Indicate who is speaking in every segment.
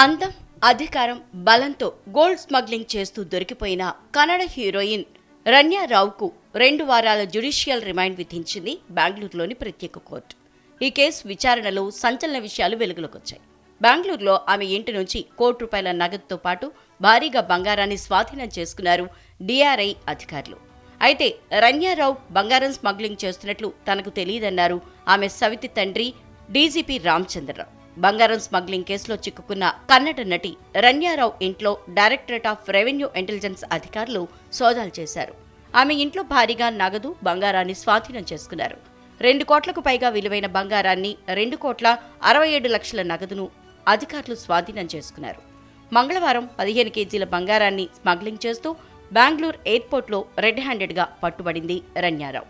Speaker 1: అందం అధికారం బలంతో గోల్డ్ స్మగ్లింగ్ చేస్తూ దొరికిపోయిన కన్నడ హీరోయిన్ రన్యారావుకు రెండు వారాల జ్యుడిషియల్ రిమైండ్ విధించింది బెంగళూరులోని ప్రత్యేక కోర్టు. ఈ కేసు విచారణలో సంచలన విషయాలు వెలుగులోకొచ్చాయి. బెంగళూరులో ఆమె ఇంటి నుంచి కోటి రూపాయల నగదుతో పాటు భారీగా బంగారాన్ని స్వాధీనం చేసుకున్నారు డిఆర్ఐ అధికారులు. అయితే రన్యారావు బంగారం స్మగ్లింగ్ చేస్తున్నట్లు తనకు తెలియదన్నారు ఆమె సవితి తండ్రి డీజీపీ రామచంద్రరావు. బంగారం స్మగ్లింగ్ కేసులో చిక్కుకున్న కన్నడ నటి రన్యారావు ఇంట్లో డైరెక్టరేట్ ఆఫ్ రెవెన్యూ ఇంటెలిజెన్స్ అధికారులు సోదాలు చేశారు. ఆమె ఇంట్లో భారీగా నగదు బంగారాన్ని స్వాధీనం చేసుకున్నారు. రెండు కోట్లకు పైగా విలువైన బంగారాన్ని రెండు కోట్ల అరవై ఏడు లక్షల నగదును అధికారులు స్వాధీనం చేసుకున్నారు. మంగళవారం పదిహేను కేజీల బంగారాన్ని స్మగ్లింగ్ చేస్తూ బెంగళూరు ఎయిర్పోర్ట్లో రెడ్ హ్యాండెడ్గా పట్టుబడింది రన్యారావు.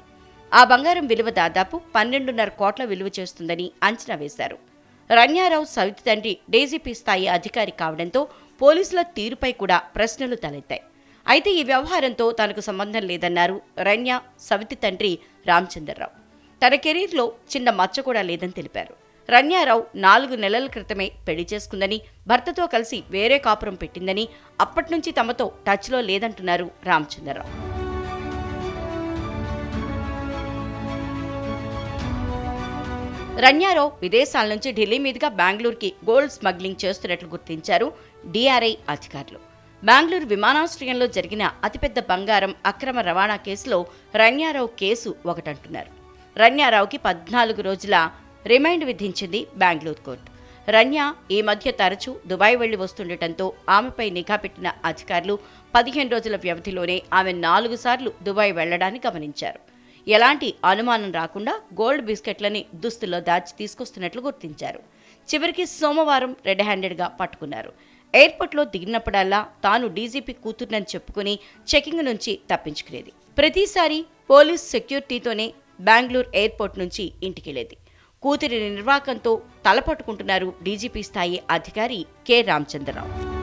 Speaker 1: ఆ బంగారం విలువ దాదాపు పన్నెండున్నర కోట్ల విలువ చేస్తుందని అంచనా వేశారు. రన్యారావు సవితి తండ్రి డీజీపీ స్థాయి అధికారి కావడంతో పోలీసుల తీరుపై కూడా ప్రశ్నలు తలెత్తాయి. అయితే ఈ వ్యవహారంతో తనకు సంబంధం లేదన్నారు రన్య సవితి తండ్రి రామచంద్రరావు. తన కెరీర్లో చిన్న మచ్చ కూడా లేదని తెలిపారు. రన్యారావు నాలుగు నెలల క్రితమే పెళ్ళి చేసుకుందని భర్తతో కలిసి వేరే కాపురం పెట్టిందని అప్పట్నుంచి తమతో టచ్లో లేదంటున్నారు రామచంద్రరావు. రన్యారావు విదేశాల నుంచి ఢిల్లీ మీదుగా బెంగళూరుకి గోల్డ్ స్మగ్లింగ్ చేస్తున్నట్లు గుర్తించారు డిఆర్ఐ అధికారులు. బెంగళూరు విమానాశ్రయంలో జరిగిన అతిపెద్ద బంగారం అక్రమ రవాణా కేసులో రన్యారావు కేసు ఒకటంటున్నారు. రన్యారావుకి పద్నాలుగు రోజుల రిమైండ్ విధించింది బెంగళూరు కోర్టు. రన్య ఈ మధ్య తరచూ దుబాయ్ వెళ్ళి వస్తుండటంతో ఆమెపై నిఘా పెట్టిన అధికారులు పదిహేను రోజుల వ్యవధిలోనే ఆమె నాలుగు సార్లు దుబాయ్ వెళ్ళడాన్ని గమనించారు. ఎలాంటి అనుమానం రాకుండా గోల్డ్ బిస్కెట్లని దుస్తుల్లో దాచి తీసుకొస్తున్నట్లు గుర్తించారు. చివరికి సోమవారం రెడ్ హ్యాండెడ్గా పట్టుకున్నారు. ఎయిర్పోర్ట్లో దిగినప్పుడల్లా తాను డీజీపీ కూతుర్నని చెప్పుకుని చెకింగ్ నుంచి తప్పించుకునేది. ప్రతిసారి పోలీస్ సెక్యూరిటీతోనే బెంగళూరు ఎయిర్పోర్ట్ నుంచి ఇంటికెళ్ళేది. కూతురి నిర్వాకంతో తలపట్టుకుంటున్నారు డీజీపీ స్థాయి అధికారి కె. రామచంద్రరావు.